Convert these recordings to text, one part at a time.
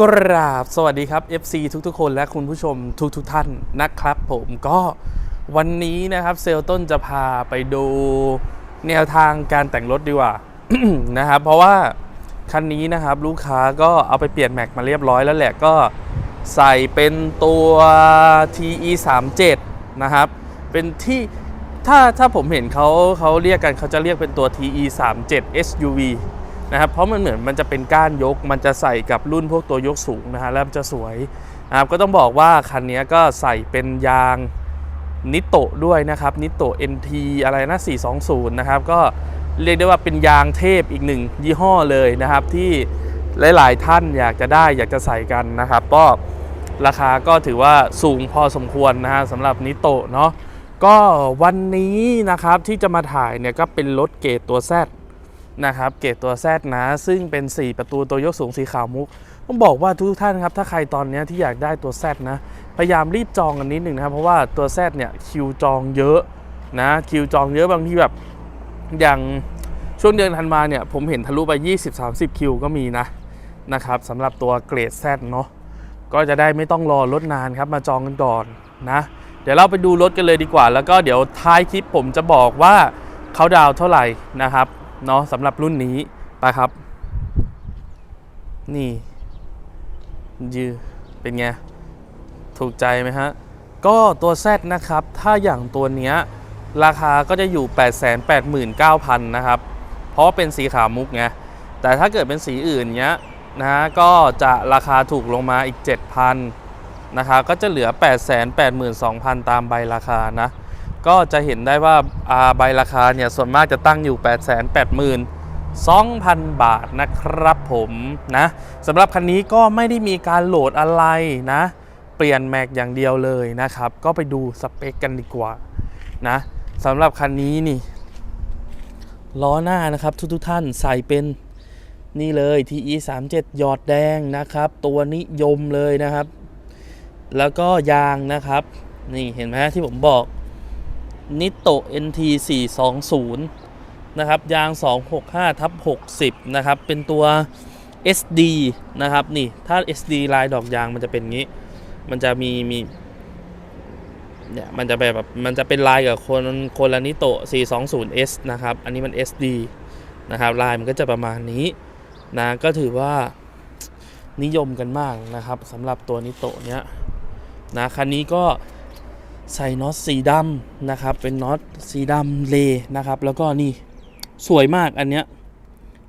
กราบสวัสดีครับ FC ทุกๆ คนและคุณผู้ชมทุกๆทท่านนะครับผมก็วันนี้นะครับเซลต้นจะพาไปดูแนวทางการแต่งรถดีกว่า นะครับเพราะว่าคันนี้นะครับลูกค้าก็เอาไปเปลี่ยนแม็กมาเรียบร้อยแล้วแหละก็ใส่เป็นตัว TE 3 7นะครับเป็นที่ถ้าถ้าผมเห็นเขาเขาเรียกกันเขาจะเรียกเป็นตัว TE 3 7 SUV นะครับเพราะมันเหมือนมันจะเป็นก้านยก มันจะใส่กับรุ่นพวกตัวยกสูงนะฮะแล้วมันจะสวยนะครับก็ต้องบอกว่าคันนี้ก็ใส่เป็นยางนิโตะด้วยนะครับนิโตะ NT อะไรนะ 420 นะครับ ก็เรียกได้ว่าเป็นยางเทพอีกหนึ่งยี่ห้อเลยนะครับ ที่หลาย ๆ ท่านอยากจะได้อยากจะใส่กันนะครับ ก็ราคาก็ถือว่าสูงพอสมควรนะฮะสำหรับนิโตะเนาะก็วันนี้นะครับที่จะมาถ่ายเนี่ยก็เป็นรถเกรดตัว Z นะครับเกรดตัว Z นะ ซึ่งเป็น 4 ประตูตัวยกสูงสีขาวมุก ต้องบอกว่าทุกท่านครับ ถ้าใครตอนนี้ที่อยากได้ตัว Z นะ พยายามรีบจองกันนิดหนึ่งนะครับ เพราะว่าตัว Z เนี่ยคิวจองเยอะนะ คิวจองเยอะบางทีแบบอย่างช่วงเดือนธันวาเนี่ยผมเห็นทะลุไป 20-30 คิวก็มีนะนะครับสำหรับตัวเกรด Z เนาะก็จะได้ไม่ต้องรอรถนานครับมาจองกันก่อนนะเดี๋ยวเราไปดูรถกันเลยดีกว่า แล้วก็เดี๋ยวท้ายคลิปผมจะบอกว่าเขาดาวเท่าไหร่นะครับ เนาะสำหรับรุ่นนี้ไปครับ นี่ ยือเป็นไง ถูกใจไหมฮะ ก็ตัว Z นะครับ ถ้าอย่างตัวเนี้ย ราคาก็จะอยู่ 889,000 นะครับ เพราะว่าเป็นสีขาวมุกไง แต่ถ้าเกิดเป็นสีอื่นเนี้ยนะก็จะราคาถูกลงมาอีก 7,000 นะครับก็จะเหลือ 882,000 ตามใบราคานะ ก็จะเห็นได้ว่าอ่าใบราคาเนี่ยส่วนมากจะตั้งอยู่ 882,000 บาทนะครับผมนะสำหรับคันนี้ก็ไม่ได้มีการโหลดอะไรนะ เปลี่ยนแม็กอย่างเดียวเลยนะครับ ก็ไปดูสเปคกันดีกว่านะสำหรับคันนี้นี่ล้อหน้านะครับทุกๆท่านใส่เป็นนี่เลย TE 3 7หยอดแดงนะครับ ตัวนิยมเลยนะครับ แล้วก็ยางนะครับ นี่เห็นไหมที่ผมบอก นิโต NT 420นะครับยาง 265ทับ60นะครับเป็นตัว SD นะครับนี่ถ้า SD ลายดอกยางมันจะเป็นงี้ มันจะมีมีเนี่ยมันจะแบบมันจะเป็นลายกับคนคนละนิโต 420S นะครับอันนี้มัน SD นะครับลายมันก็จะประมาณนี้นะก็ถือว่านิยมกันมากนะครับสำหรับตัวนิโตเนี้ยนะคันนี้ก็ ใส่น็อตสีดำนะครับ เป็นน็อตสีดำเลนะครับ แล้วก็นี่สวยมากอันเนี้ย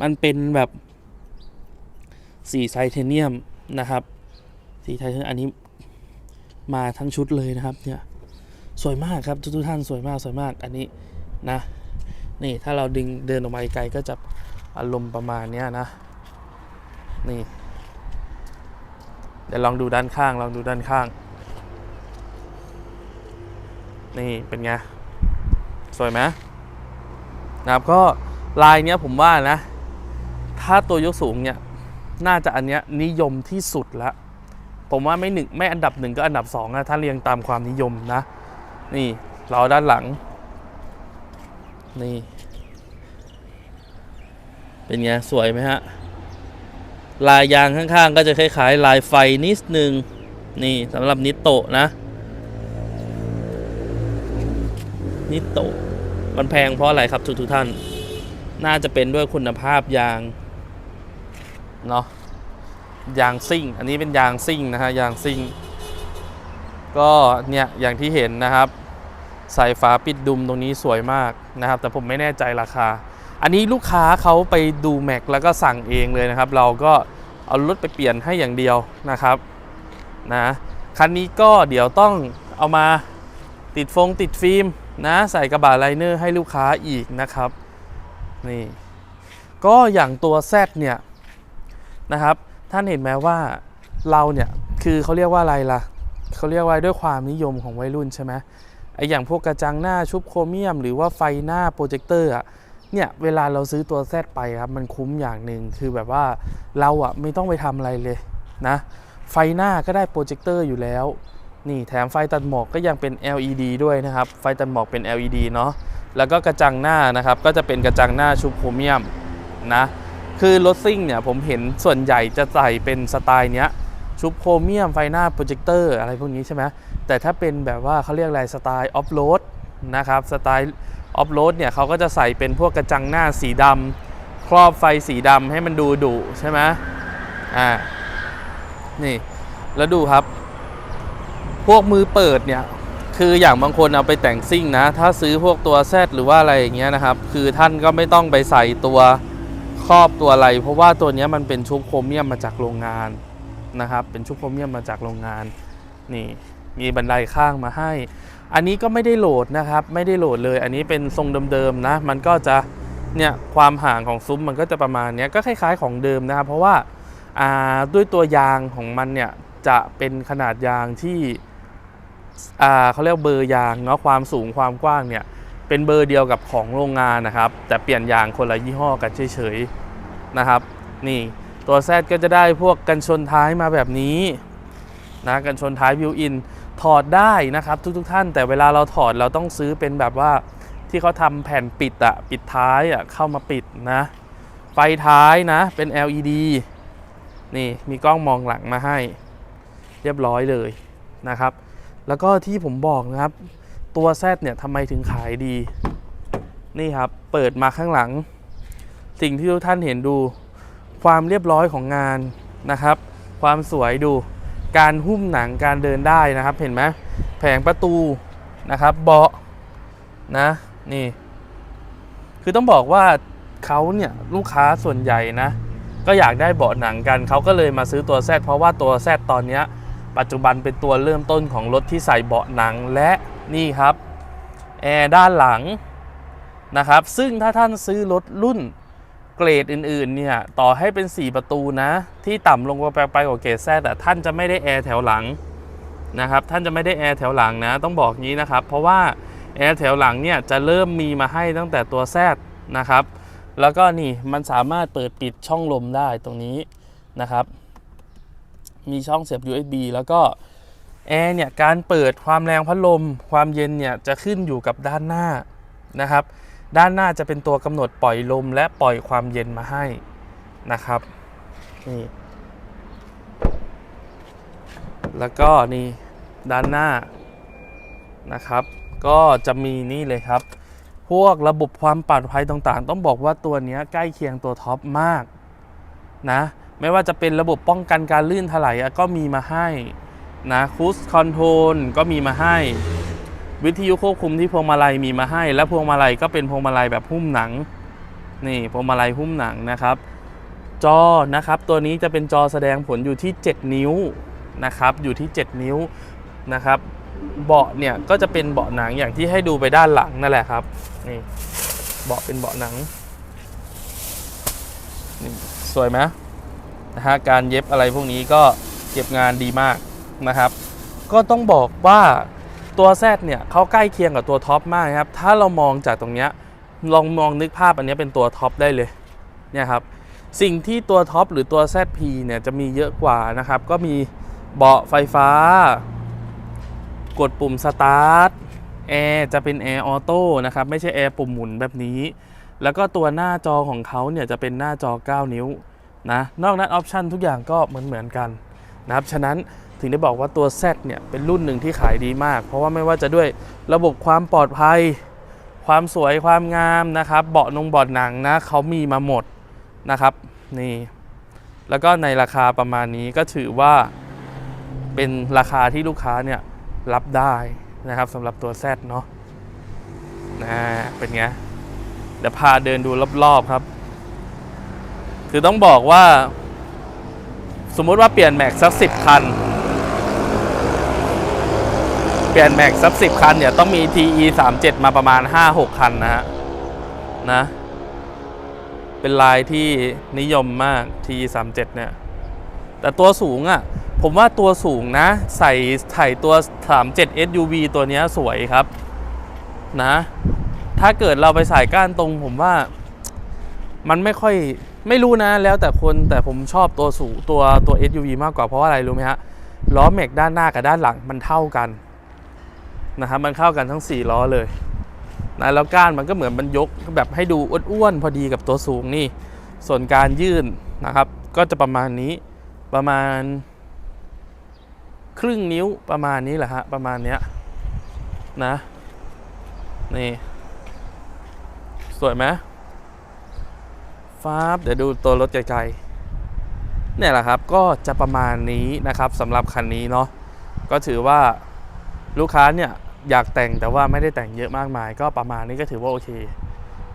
มันเป็นแบบสีไทเทเนียมนะครับสีไทเทเนียมอันนี้มาทั้งชุดเลยนะครับเนี่ยสวยมากครับทุกท่านสวยมากสวยมากอันนี้นะนี่ถ้าเราดึงเดินออกมาไกลก็จะอารมณ์ประมาณเนี้ยนะนี่เดี๋ยวลองดูด้านข้างลองดูด้านข้าง นี่เป็นไง สวยไหมนะครับก็ลายเนี้ยผมว่านะ ถ้าตัวยกสูงเนี่ย น่าจะอันเนี้ยนิยมที่สุดละผมว่าไม่หนึ่งไม่อันดับหนึ่งก็อันดับสองนะถ้าเรียงตามความนิยมนะ นี่เราด้านหลัง นี่ เป็นไง สวยไหมฮะ ลายยางข้างๆ ก็จะคล้ายๆ ลายไฟนิดนึง นี่สำหรับนิโตะนะ นิโตะมันแพงเพราะอะไรครับทุกๆท่าน น่าจะเป็นด้วยคุณภาพยาง เนาะยางซิ่ง อันนี้เป็นยางซิ่งนะฮะยางซิ่ง ก็เนี่ยอย่างที่เห็นนะครับใส่ฝาปิดดุมตรงนี้สวยมากนะครับ แต่ผมไม่แน่ใจราคา อันนี้ลูกค้าเขาไปดูแม็กแล้วก็สั่งเองเลยนะครับ เราก็เอารถไปเปลี่ยนให้อย่างเดียวนะครับนะคันนี้ก็เดี๋ยวต้องเอามาติดฟงติดฟิล์ม นะใส่กระบะไลเนอร์ให้ลูกค้าอีกนะครับนี่ก็อย่างตัว Z เนี่ยนะครับ ท่านเห็นไหมว่าเราเนี่ยคือเขาเรียกว่าอะไรล่ะเขาเรียกว่าด้วยความนิยมของวัยรุ่นใช่ไหมไออย่างพวกกระจังหน้าชุบโครเมียม หรือว่าไฟหน้าโปรเจคเตอร์อะเนี่ยเวลาเราซื้อตัว Z ไปครับมันคุ้มอย่างหนึ่งคือแบบว่าเราอะไม่ต้องไปทำอะไรเลยนะไฟหน้าก็ได้โปรเจคเตอร์อยู่แล้ว นี่แถมไฟตัดหมอกก็ยังเป็น LED ด้วยนะครับ ไฟตัดหมอกเป็น LED เนาะแล้วก็กระจังหน้านะครับ ก็จะเป็นกระจังหน้าชุบโครเมียมนะคือรถซิ่งเนี่ยผมเห็นส่วนใหญ่จะใส่เป็นสไตล์เนี้ยชุบโครเมียมไฟหน้าโปรเจคเตอร์อะไรพวกนี้ใช่ไหมแต่ถ้าเป็นแบบว่าเขาเรียกอะไรสไตล์ออฟโรดนะครับสไตล์ออฟโรดเนี่ยเขาก็จะใส่เป็นพวกกระจังหน้าสีดำครอบไฟสีดำให้มันดูดุใช่ไหมอ่านี่แล้วดูครับ พวกมือเปิดเนี่ย คืออย่างบางคนเอาไปแต่งซิ่งนะ ถ้าซื้อพวกตัวแซดหรือว่าอะไรอย่างเงี้ยนะครับ คือท่านก็ไม่ต้องไปใส่ตัวครอบตัวอะไร เพราะว่าตัวเนี้ยมันเป็นชุบโครเมียมมาจากโรงงานนะครับ เป็นชุบโครเมียมมาจากโรงงาน นี่ มีบันไดข้างมาให้ อันนี้ก็ไม่ได้โหลดนะครับ ไม่ได้โหลดเลย อันนี้เป็นทรงเดิมๆนะ มันก็จะเนี่ยความห่างของซุ้มมันก็จะประมาณเนี้ยก็คล้ายๆของเดิมนะครับ เพราะว่าอ่าด้วยตัวยางของมันเนี่ยจะเป็นขนาดยางที่ เขาเรียกเบอร์ยางเนาะความสูงความกว้างเนี่ยเป็นเบอร์เดียวกับของโรงงานนะครับ แต่เปลี่ยนยางคนละยี่ห้อกันเฉยๆนะครับ นี่ตัวแซดก็จะได้พวกกันชนท้ายมาแบบนี้นะกันชนท้ายวิวอินถอดได้นะครับ ทุกๆท่าน แต่เวลาเราถอดเราต้องซื้อเป็นแบบว่าที่เขาทำแผ่นปิดอะปิดท้ายอะเข้ามาปิดนะ ไฟท้ายนะเป็น LED นี่มีกล้องมองหลังมาให้ เรียบร้อยเลยนะครับ แล้วก็ที่ผมบอกนะครับ ตัว Z เนี่ยทำไมถึงขายดี นี่ครับ เปิดมาข้างหลัง สิ่งที่ทุกท่านเห็นดู ความเรียบร้อยของงานนะครับ ความสวยดู การหุ้มหนังการเดินได้นะครับ เห็นไหมแผงประตูนะครับ เบาะนะนี่ คือต้องบอกว่าเขาเนี่ยลูกค้าส่วนใหญ่นะ ก็อยากได้เบาะหนังกันเขาก็เลยมาซื้อตัวแซดเพราะว่าตัวแซดตอนเนี้ย ปัจจุบันเป็นตัวเริ่มต้นของรถที่ใส่เบาะหนังและนี่ครับแอร์ด้านหลังนะครับ ซึ่งถ้าท่านซื้อรถรุ่นเกรดอื่นๆเนี่ยต่อให้เป็น 4 ประตูนะ ที่ต่ำลงไปไปกว่าเกรดแซดแต่ท่านจะไม่ได้แอร์แถวหลังนะครับท่านจะไม่ได้แอร์แถวหลังนะต้องบอกงี้นะครับ เพราะว่าแอร์แถวหลังเนี่ยจะเริ่มมีมาให้ตั้งแต่ตัวแซดนะครับ แล้วก็นี่มันสามารถเปิดปิดช่องลมได้ตรงนี้นะครับ มีช่องเสียบ USB แล้วก็แอร์เนี่ยการเปิดความแรงพัดลม ความเย็นเนี่ยจะขึ้นอยู่กับด้านหน้านะครับ ด้านหน้าจะเป็นตัวกำหนดปล่อยลมและปล่อยความเย็นมาให้นะครับนี่แล้วก็นี่ด้านหน้านะครับ ก็จะมีนี่เลยครับ พวกระบบความปลอดภัยต่างๆ ต้องบอกว่าตัวเนี้ยใกล้เคียงตัวท็อปมากนะ ไม่ว่าจะเป็นระบบป้องกันการลื่นถลายก็มีมาให้นะคูสคอนโทรลก็มีมาให้ วิทยุควบคุมที่พวงมาลัยมีมาให้ และพวงมาลัยก็เป็นพวงมาลัยแบบหุ้มหนังนี่พวงมาลัยหุ้มหนังนะครับ จอนะครับตัวนี้จะเป็นจอแสดงผลอยู่ที่ 7 นิ้วนะครับอยู่ที่ 7 นิ้วนะครับเบาะเนี่ยก็จะเป็นเบาะหนังอย่างที่ให้ดูไปด้านหลังนั่นแหละครับนี่เบาะเป็นเบาะหนังนี่สวยไหม นะฮะการเย็บอะไรพวกนี้ก็เก็บงานดีมากนะครับ ก็ต้องบอกว่าตัวแซดเนี่ยเขาใกล้เคียงกับตัวท็อปมากนะครับ ถ้าเรามองจากตรงเนี้ยลองมองนึกภาพอันนี้เป็นตัวท็อปได้เลยเนี่ยครับสิ่งที่ตัวท็อปหรือตัว ZP เนี่ยจะมีเยอะกว่านะครับ ก็มีเบาะไฟฟ้า กดปุ่มสตาร์ทแอร์จะเป็นแอร์ออโต้นะครับ ไม่ใช่แอร์ปุ่มหมุนแบบนี้ แล้วก็ตัวหน้าจอของเขาเนี่ยจะเป็นหน้าจอ 9 นิ้ว นะนอกนั้นออปชันทุกอย่างก็เหมือนเหมือนๆกันนะครับฉะนั้นถึงได้บอกว่าตัว Z เนี่ยเป็นรุ่นหนึ่งที่ขายดีมาก เพราะว่าไม่ว่าจะด้วยระบบความปลอดภัย ความสวยความงามนะครับ เบาะนงเบาะหนังนะเขามีมาหมดนะครับนี่แล้วก็ในราคาประมาณนี้ก็ถือว่าเป็นราคาที่ลูกค้าเนี่ยรับได้นะครับสำหรับตัว Z เนาะนะเป็นไงเดี๋ยวพาเดินดูรอบๆครับ คือต้องบอกว่า สมมุติว่าเปลี่ยนแม็กสักสิบคัน เปลี่ยนแม็กสักสิบคันเนี่ยต้องมี TE 3 7มาประมาณ 5-6 คันนะฮะนะ เป็นลายที่นิยมมาก TE 3 7เนี่ย แต่ตัวสูงอะ่ะ ผมว่าตัวสูงนะ ใส่ใส่ตัว 37 SUV ตัวนี้สวยครับ นะ ถ้าเกิดเราไปใส่ก้านตรงผมว่ามันไม่ค่อย ไม่รู้นะแล้วแต่คนแต่ผมชอบตัวสูตัวตัว SUV มากกว่าเพราะาอะไรรู้ไหมฮะล้อแม็กด้านหน้ากับด้านหลังมันเท่ากันนะครับมันเข้ากันทั้ง 4 ล้อเลยนะแล้วก้านมันก็เหมือนมันยกแบบให้ดูอ้วนๆพอดีกับตัวสูงนี่ ส่วนการยื่นนะครับ ก็จะประมาณนี้ประมาณ ครึ่งนิ้วประมาณนี้แหละฮะประมาณเนี้ยนะนี่สวยไหม ฟ้าบเดี๋ยวดูตัวรถไกลๆเนี่ยแหละครับก็จะประมาณนี้นะครับสำหรับคันนี้เนาะก็ถือว่าลูกค้าเนี่ยอยากแต่งแต่ว่าไม่ได้แต่งเยอะมากมาย ก็ประมาณนี้ก็ถือว่าโอเค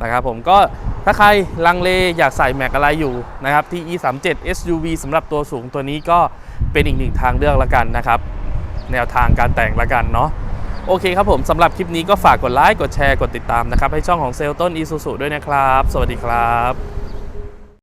นะครับผมก็ถ้าใครลังเลอยากใส่แม็กอะไรอยู่นะครับที่ E37 SUV สำหรับตัวสูงตัวนี้ก็เป็นอีกหนึ่งทางเลือกละกันนะครับ แนวทางการแต่งละกันเนาะโอเคครับผมสำหรับคลิปนี้ก็ฝากกดไลค์กดแชร์กดติดตามนะครับ ให้ช่องของเซลต้นอีซูซูด้วยนะครับ สวัสดีครับ